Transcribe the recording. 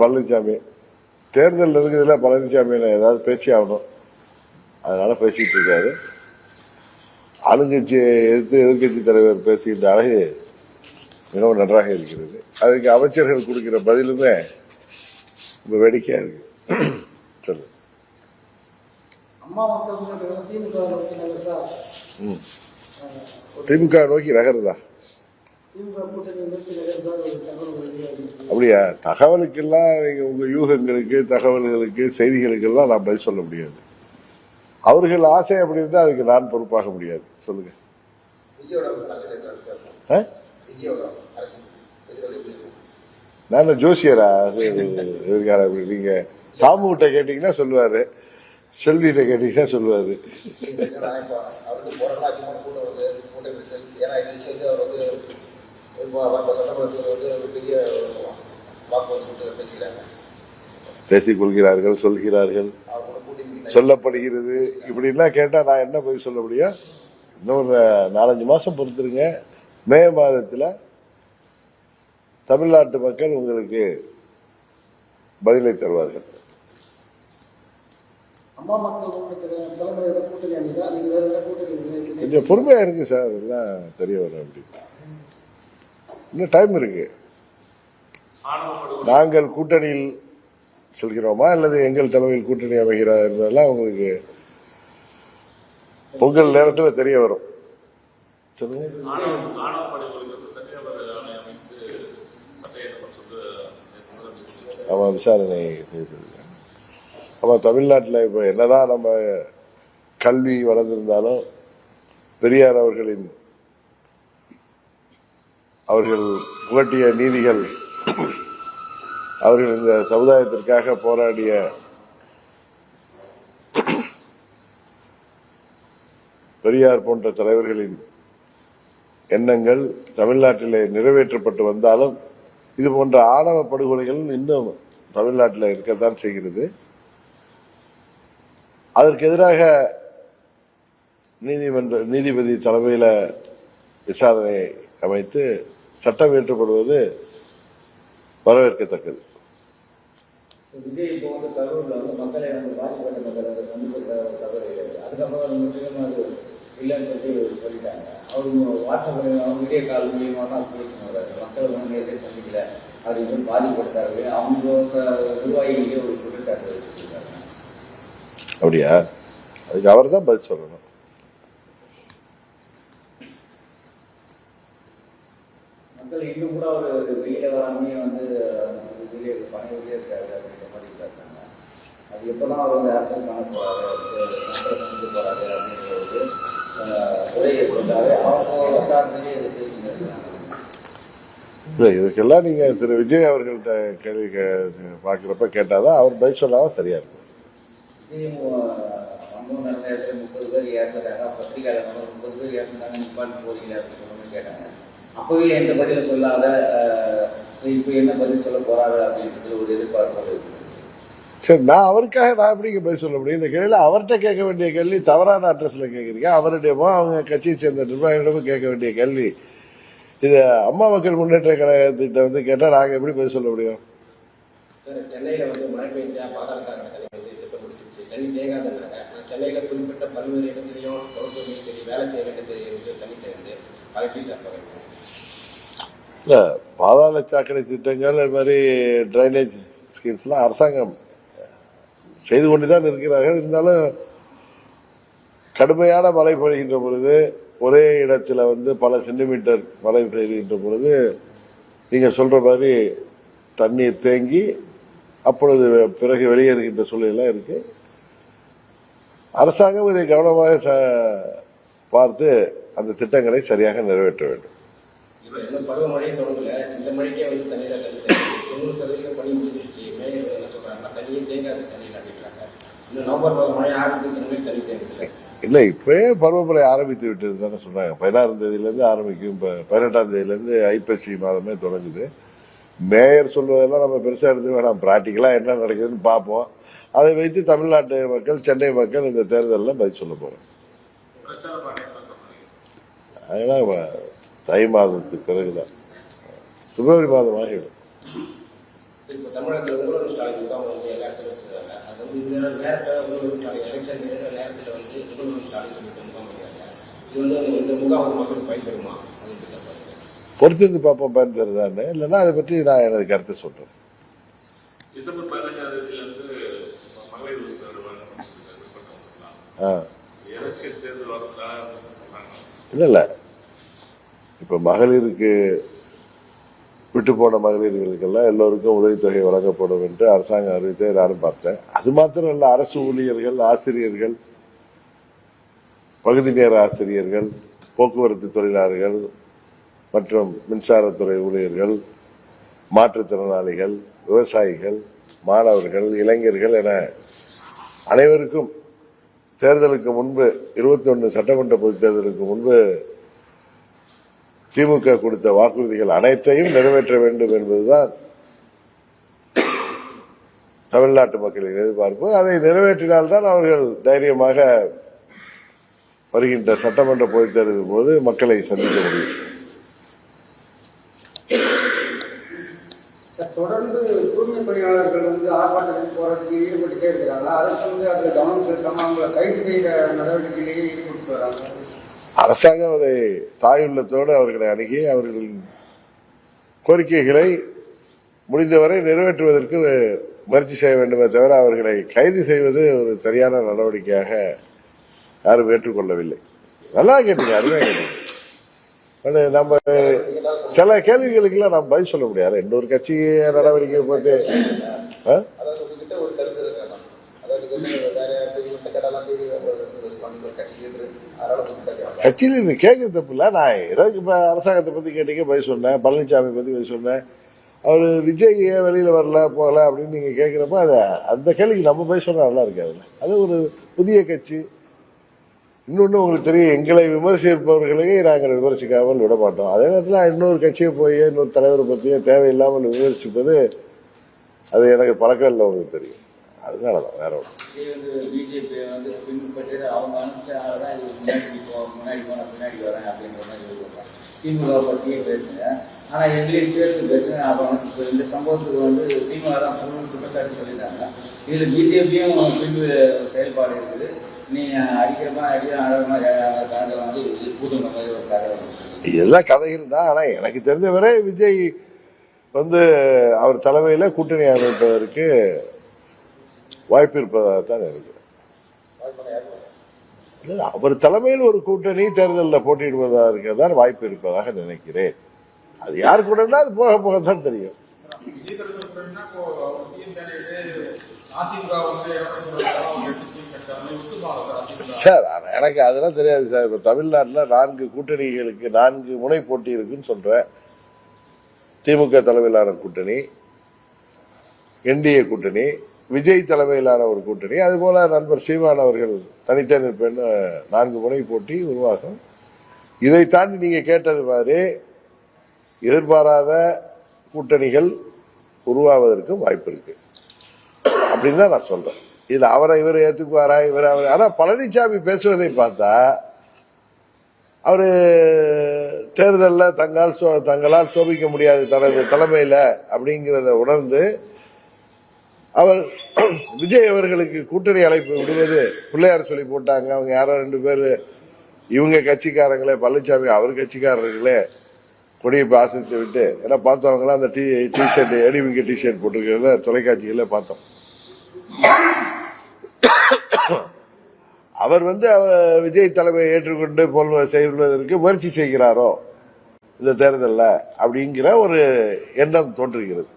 பழனிசாமி தேர்தல் இருக்குதுல பழனிசாமி ஏதாவது பேசி ஆகணும். அதனால பேசிட்டு இருக்காரு. ஆளுங்கட்சி எதிர்த்து எதிர்கட்சி தலைவர் பேசுகின்ற அழகு மிகவும் நன்றாக இருக்கிறது. அதுக்கு அமைச்சர்கள் கொடுக்கிற பதிலுமே ரொம்ப வேடிக்கையா இருக்கு. சொல்லு. திமுக நோக்கி நகருதா அப்படியா? தகவலுக்கெல்லாம் நீங்கள் உங்கள் யூகங்களுக்கு தகவல்களுக்கு செய்திகளுக்கெல்லாம் நான் பதில் சொல்ல முடியாது. அவர்கள் ஆசை அப்படி இருந்தால் அதுக்கு நான் பொறுப்பாக முடியாது. சொல்லுங்க. ஆ? நான் ஜோசியரா? எதிர்கால எதிர்காலம் அப்படி நீங்கள் தாமுகிட்ட கேட்டீங்கன்னா சொல்லுவார். செல்விகிட்ட கேட்டீங்கன்னா சொல்லுவார். ஏன்னா வரப்போ சட்டமன்றத்தில் வந்து ஒரு பெரிய வாக்குவாதம் சொல்லிட்டு பேசுகிறாங்க பேசிக் கொள்கிறார்கள் சொல்கிறார்கள். சொல்லப்படுகிறது. இப்படிலாம் கேட்டா நான் என்ன பதில் சொல்ல முடியும்? இன்னொரு நாலஞ்சு மாசம் பொறுத்துருங்க. மே மாதத்துல தமிழ்நாட்டு மக்கள் உங்களுக்கு பதிலை தருவார்கள்? கொஞ்சம் பொறுமையா இருக்கு சார் அதெல்லாம் தெரிய வரும் அப்படி. இன்னும் டைம் இருக்கு. நாங்கள் கூட்டணியில் செல்கிறோமா? அல்லது எங்கள் தலைமையில் கூட்டணி அமைகிறார் என்பதெல்லாம் உங்களுக்கு பொங்கல் நேரத்தில் தெரிய வரும். சொல்லுங்க. ஆமாம் விசாரணை செய்திருக்காங்க. ஆமாம் தமிழ்நாட்டில் இப்போ என்னதான் நம்ம கல்வி வளர்ந்திருந்தாலும் பெரியார் அவர்களின் அவர்கள் புகட்டிய நீதிகள் அவர்கள் இந்த சமுதாயத்திற்காக போராடிய பெரியார் போன்ற தலைவர்களின் எண்ணங்கள் தமிழ்நாட்டிலே நிறைவேற்றப்பட்டு வந்தாலும் இது போன்ற ஆணவ படுகொலைகள் இன்னும் தமிழ்நாட்டில் இருக்கத்தான் செய்கிறது. அதற்கு எதிராக நீதிமன்ற நீதிபதி தலைமையில் விசாரணை அமைத்து சட்டம் இயற்றப்படுவது வரவேற்கத்தக்கது. விஜய் இப்போ வந்து கரூர்ல வந்து மக்களை வந்து பாதிக்கப்பட்ட மக்கள் வந்து சந்திக்கிற தவறு கிடையாது அதுக்கப்புறம் அது முற்றிலும் அது இல்லைன்னு சொல்லி சொல்லிட்டாங்க அவங்க வாட்ஸ்அப் அவங்க வீடியோ கால் மூலியமா தான் பேசினாரு மக்கள் வந்து நேரத்தை சந்திக்கல அப்படின்னு சொல்லி பாதிப்படுத்தாரு அவங்க நிர்வாகிகளே ஒரு குற்றச்சாட்டு வச்சிருக்காங்க அப்படியா அதுக்கு அவர் தான் பதில் சொல்லணும் மக்கள் இன்னும் கூட ஒரு வெளியில வராமே வந்து வெளியே பணியிலே இருக்காரு அப்படின்ற மாதிரி இருக்காங்க அது எப்பதான் அவர் வந்து அரசியல் பண்ண மக்களை சந்திக்க போறாரு அப்படின்றது உரையை கொடுத்தாரு. அவங்க வட்டாரத்திலேயே இதை இல்லை இதுக்கெல்லாம் நீங்க திரு விஜய் அவர்கள்ட்ட கேள்வி கே- பார்க்கிறப்ப அவர் பதில் சொன்னாதான் சரியா இருக்கும். நடந்த இடத்துல முப்பது பேர் இறந்துட்டாங்க பத்திரிகையாளர் முப்பது பேர் இறந்துட்டாங்க நிப்பாட்டு போறீங்க அப்படின்னு கேட்டாங்க. அப்பவே எந்த பதிலும் சொல்லாத இப்போ என்ன பதில் சொல்ல போறாரு அப்படின்றது ஒரு எதிர்பார்ப்பு சரி நான் அவருக்காக நான் எப்படிங்க பதில் சொல்ல முடியும்? இந்த கேள்வியில அவர்கிட்ட கேட்க வேண்டிய கேள்வி தவறான அட்ரஸ்ல கேட்குறீங்க. அவருடையமோ அவங்க கட்சியை சேர்ந்த நிர்வாகிகளிடமும் கேட்க வேண்டிய கேள்வி. இது அம்மா மக்கள் முன்னேற்ற கழகத்திட்ட வந்து கேட்டா நாங்க எப்படி பதில் சொல்ல முடியும்? சென்னையில வந்து மழை பாதாளசாக்கடை தண்ணி வந்து திட்டம் தண்ணி நான் சென்னையில குறிப்பிட்ட பல்வேறு இடத்துலையும் சரி வேலை செய்ய இடத்துலையும் வந்து தண்ணி சேர்ந்து பகிர்ந்து இல்லை பாதாள சாக்கடை திட்டங்கள் அது மாதிரி ட்ரைனேஜ் ஸ்கீம்ஸ்லாம் அரசாங்கம் செய்து கொண்டு தான் இருக்கிறார்கள். இருந்தாலும் கடுமையான மழை பொழிகின்ற பொழுது ஒரே இடத்துல வந்து பல சென்டிமீட்டர் மழை பெய்கின்ற பொழுது நீங்கள் சொல்கிற மாதிரி தண்ணீர் தேங்கி அப்பொழுது பிறகு வெளியேறுகின்ற சூழ்நிலாம் இருக்குது அரசாங்கம் இதை கவனமாக ச- பார்த்து அந்த திட்டங்களை சரியாக நிறைவேற்ற வேண்டும். இப்போ இன்னும் பருவமழையே தொடங்கல. இந்த மழைக்கே வந்து தண்ணீரை தண்ணி தேங்கி தொண்ணூறு சதவீதம் பணி முடிஞ்சிருச்சு. மேயர் என்ன சொல்றாங்கன்னா தண்ணியே தேங்காது தண்ணியில் அப்படிங்கிறாங்க இன்னும் நவம்பர் மாதம் மழை ஆரம்பிக்கிறதுக்கு தண்ணி தேங்குதில்லை இல்லை இப்பவே பருவமழை ஆரம்பித்து விட்டது தானே சொன்னாங்க. பதினாறாம் தேதியிலேருந்து ஆரம்பிக்கும். இப்போ பதினெட்டாம் தேதியிலேருந்து ஐப்பசி மாதமே தொடங்குது. மேயர் சொல்வதெல்லாம் நம்ம பெருசாக எடுத்து வேணாம். ப்ராக்டிக்கலாக என்ன நடக்குதுன்னு பார்ப்போம். அதை வைத்து தமிழ்நாட்டு மக்கள் சென்னை மக்கள் இந்த தேர்தலில் பதில் சொல்ல போகிறோம். அதெல்லாம் தை மாதத்துக்கு பிறகுதான். பிப்ரவரி மாதம் ஆகிடும் பாருங்க பொறுத்திருந்து பார்ப்போம் பயன் தருதான்னு இல்லைன்னா அதை பற்றி நான் எனது கருத்தை சொல்றேன். இல்லை இல்லை. இப்போ மகளிருக்கு விட்டு போன மகளிர்களுக்கெல்லாம் எல்லோருக்கும் உதவித்தொகை வழங்கப்படும் என்று அரசாங்கம் அறிவித்ததை நானும் பார்த்தேன். அது மாத்திரம் இல்லை அரசு ஊழியர்கள் ஆசிரியர்கள் பகுதி நேர ஆசிரியர்கள் போக்குவரத்து தொழிலாளர்கள் மற்றும் மின்சாரத்துறை ஊழியர்கள் மாற்றுத்திறனாளிகள் விவசாயிகள் மாணவர்கள் இளைஞர்கள் என அனைவருக்கும் தேர்தலுக்கு முன்பு இருபத்தி ஒன்று சட்டமன்ற பொதுத் தேர்தலுக்கு முன்பு திமுக கொடுத்த வாக்குறுதிகள் அனைத்தையும் நிறைவேற்ற வேண்டும் என்பதுதான் தமிழ்நாட்டு மக்களின் எதிர்பார்ப்பு. அதை நிறைவேற்றினால்தான் அவர்கள் தைரியமாக வருகின்ற சட்டமன்ற பொதுத் தேர்தலின் போது மக்களை சந்திக்க முடியும். தொடர்ந்து தூய்மை பணியாளர்கள் வந்து ஆர்ப்பாட்டத்தில் போராட்டத்தில் ஈடுபட்டுட்டே இருக்கிறாங்க அரசு வந்து அதில் கவனம் செலுத்தாம அவங்களை கைது செய்கிற நடவடிக்கையிலேயே அரசாங்கம் அதை தாயுள்ளத்தோடு அவர்களை அணுகி அவர்களின் கோரிக்கைகளை முடிந்தவரை நிறைவேற்றுவதற்கு முயற்சி செய்ய வேண்டுமே தவிர அவர்களை கைது செய்வது ஒரு சரியான நடவடிக்கையாக யாரும் ஏற்றுக்கொள்ளவில்லை. நல்லா கேட்டீங்க அருமையாக கேட்டீங்க. நம்ம சில கேள்விகளுக்கெல்லாம் நம்ம பதில் சொல்ல முடியாது. இன்னொரு கட்சி நடவடிக்கை போட்டு ஆ? அதாவது உங்ககிட்ட ஒரு கருத்து இருக்காங்க அதாவது இது வந்து வேற யாருக்கு இவங்க கேட்டாலும் சரி ரெஸ்பான்ஸ் கட்சி லீடர் அதனால வந்து கேட்கறாங்க கட்சியில் நீ தப்பு இல்லை நான் ஏதாவது இப்போ அரசாங்கத்தை பற்றி கேட்டீங்க பதில் சொன்னேன். பழனிசாமி பற்றி பதில் சொன்னேன். அவர் விஜய் ஏன் வெளியில் வரல போகல அப்படின்னு நீங்கள் கேட்குறப்ப அதை அந்த கேள்விக்கு நம்ம பதில் சொன்னால் நல்லா இருக்காதுல்ல அது ஒரு புதிய கட்சி. இன்னொன்று உங்களுக்கு தெரியும் எங்களை விமர்சிப்பவர்களையே நாங்கள் விமர்சிக்காமல் விட மாட்டோம். அதே நேரத்தில் இன்னொரு கட்சியை போய் இன்னொரு தலைவரை பற்றியும் தேவையில்லாமல் விமர்சிப்பது அது எனக்கு பழக்கம் இல்லை உங்களுக்கு தெரியும். அதனால தான் வேற ஒன்று இதே வந்து பிஜேபி வந்து பின்பற்றி அவங்க அனுப்பிச்சால தான் இது முன்னாடி போ முன்னாடி போன பின்னாடி வரேன் அப்படிங்கிற மாதிரி சொல்லுவாங்க திமுக பற்றியே பேசுங்க. ஆனா எங்களையும் சேர்த்து பேசுங்க. இப்போ இந்த சம்பவத்துக்கு வந்து திமுக தான் குற்றச்சாட்டு சொல்லிட்டாங்க. இதுல பிஜேபியும் பின்பு செயல்பாடு இருக்குது. நீங்க அடிக்கிற மாதிரி அடிக்கிற அழகு மாதிரி அந்த கதை வந்து கூட்டுங்க மாதிரி ஒரு கதை இதெல்லாம் கதைகள் தான். ஆனால் எனக்கு தெரிஞ்சவரை விஜய் வந்து அவர் தலைமையில் கூட்டணி அமைப்பதற்கு வாய்ப்பு இருப்பதாக தான் நினைக்கிறேன். அவர் தலைமையில் ஒரு கூட்டணி தேர்தலில் போட்டியிடுவதற்கு தான் வாய்ப்பு இருப்பதாக நினைக்கிறேன். அது யார் கூடனா அது போக போக தான் தெரியும். சார் எனக்கு அதெல்லாம் தெரியாது சார். இப்போ தமிழ்நாட்டில் நான்கு கூட்டணிகளுக்கு நான்கு முனை போட்டி இருக்குன்னு சொல்கிறேன் திமுக தலைமையிலான கூட்டணி என்டிஏ கூட்டணி விஜய் தலைமையிலான ஒரு கூட்டணி. அதுபோல நண்பர் சீமான் அவர்கள் தனித்தே நிற்பேன்னு நான்கு முனை போட்டி உருவாகும். இதை தாண்டி நீங்க கேட்டது மாதிரி எதிர்பாராத கூட்டணிகள் உருவாவதற்கு வாய்ப்பு இருக்கு. அப்படின்னு தான் நான் சொல்றேன். இதுல அவரை இவர் ஏத்துக்குவாரா இவர் அவர் ஆனா பழனிசாமி பேசுவதை பார்த்தா அவரு தேர்தலில் தங்கால் சோ- தங்களால் சோபிக்க முடியாது தனது தலைமையில் அப்படிங்கிறத உணர்ந்து அவர் விஜய் அவர்களுக்கு கூட்டணி அழைப்பு விடுவது பிள்ளையார் சொல்லி போட்டாங்க. அவங்க யாரோ ரெண்டு பேர் இவங்க கட்சிக்காரங்களே பழனிசாமி அவர் கட்சிக்காரர்களே கொடியை பாசத்தை விட்டு ஏன்னா பார்த்தவங்களாம் அந்த டி டிஷர்ட் ஏடிவிங்க டிஷர்ட் போட்டிருக்கிறத தொலைக்காட்சிகளில் பார்த்தோம். அவர் வந்து அவர் விஜய் தலைமையை ஏற்றுக்கொண்டு போல் செய்வதற்கு முயற்சி செய்கிறாரோ இந்த தேர்தலில் அப்படிங்கிற ஒரு எண்ணம் தோன்றுகிறது.